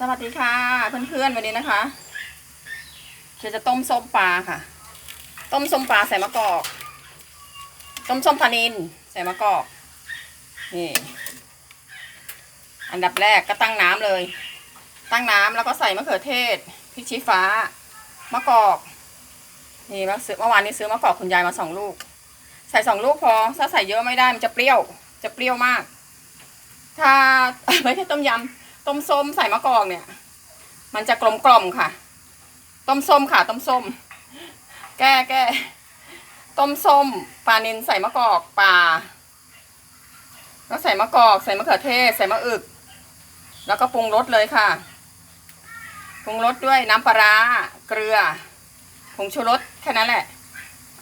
สวัสดีค่ะ เพื่อนๆวันนี้นะคะเดี๋ยวจะต้มส้มปลาค่ะ ต้มส้มปลาใส่มะกอก ต้มส้มปลานินใส่มะกอกนี่อันดับแรกก็ตั้งน้ำเลย ตั้งน้ำแล้วก็ใส่มะเขือเทศพริกชี้ฟ้ามะกอกนี่เมื่อซื้อเมื่อวานนี้ซื้อมะกอกคุณยายมาสองลูก ใส่สองลูกพอถ้าใส่เยอะไม่ได้มันจะเปรี้ยว จะเปรี้ยวมาก ถ้าไม่ใช่ต้มยำ ต้มส้มใส่มะกอกเนี่ย มันจะกลมกล่อมค่ะ ต้มส้มค่ะ ต้มส้ม แก้แก้ต้มส้มปลานินใส่มะกอกปลาแล้วใส่มะกอกใส่มะเขือเทศ ใส่มะอึก แล้วก็ปรุงรสเลยค่ะปรุงรสด้วยน้ำปลาร้าเกลือผงชูรสแค่นั้นแหละ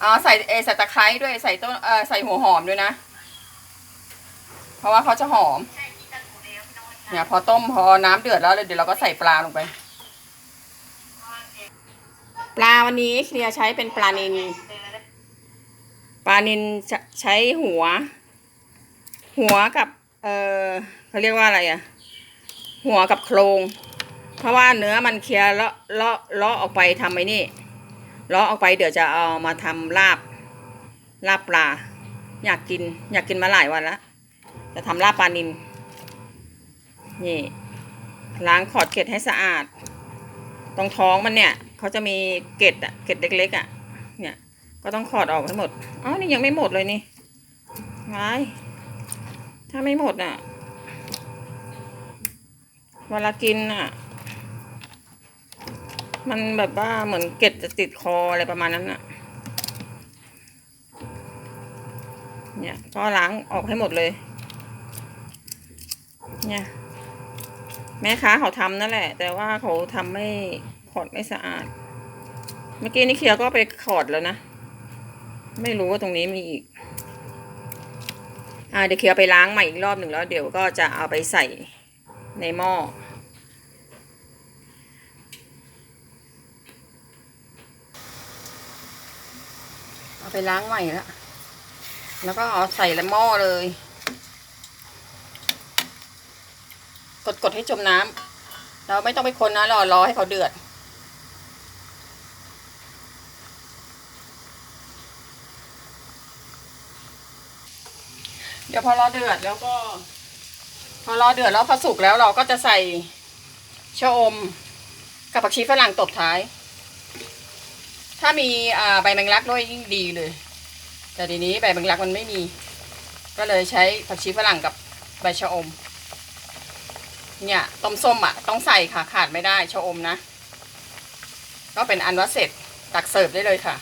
อ๋อใส่เออใส่ตะไคร้ด้วยใส่ต้นเออใส่หัวหอมด้วยนะ เพราะว่าเขาจะหอม เนี่ยพอต้มพอน้ำเดือดแล้วเดี๋ยวเราก็ใส่ปลาลงไป ปลาวันนี้เคลียใช้เป็นปลานินปลานินใช้หัว หัวกับ เออเขาเรียกว่าอะไรอะหัวกับโครง เพราะว่าเนื้อมันเคลียร์เลาะเลาะเลาะออกไปทำไอ้นี่เลาะออกไปเดี๋ยวจะเอามาทำลาบลาบปลา อยากกิน อยากกินมาหลายวันแล้วจะทำลาบปลานิน นี่ ล้างขอดเกล็ดให้สะอาด ตรงท้องมันเนี่ยเขาจะมีเกล็ดอะเกล็ดเล็กๆอะเนี่ยก็ต้องขอดออกให้หมดอ๋อนี่ยังไม่หมดเลยนี่ไว้ถ้าไม่หมดอะเวลากินอะมันแบบว่าเหมือนเกล็ดจะติดคออะไรประมาณนั้นอะเนี่ยก็ล้างออกให้หมดเลย เนี่ย แม่ค้าเขาทำนั่นแหละ แต่ว่าเขาทำไม่ขอดไม่สะอาด เมื่อกี้นี่เคียร์ก็ไปขอดแล้วนะ ไม่รู้ว่าตรงนี้มีอีก อ่าเดี๋ยวเคียร์ไปล้างใหม่อีกรอบหนึ่งแล้ว เดี๋ยวก็จะเอาไปใส่ในหม้อเอาไปล้างใหม่แล้ว แล้วก็เอาใส่ในหม้อเลย กดกดให้จมน้ำเราไม่ต้องไปคนนะรอรอให้เขาเดือด เดี๋ยวพอรอเดือดแล้วก็ พอรอเดือดแล้วพอสุกแล้วเราก็จะใส่ชะอมกับผักชีฝรั่งตบท้าย ถ้ามีอ่าใบแมงลักด้วยยิ่งดีเลย แต่ทีนี้ใบแมงลักมันไม่มี ก็เลยใช้ผักชีฝรั่งกับใบชะอม เนี่ยต้มส้มอะ ต้องใส่ค่ะขาดไม่ได้ชะอมนะ ก็เป็นอันว่าเสร็จตักเสิร์ฟได้เลยค่ะ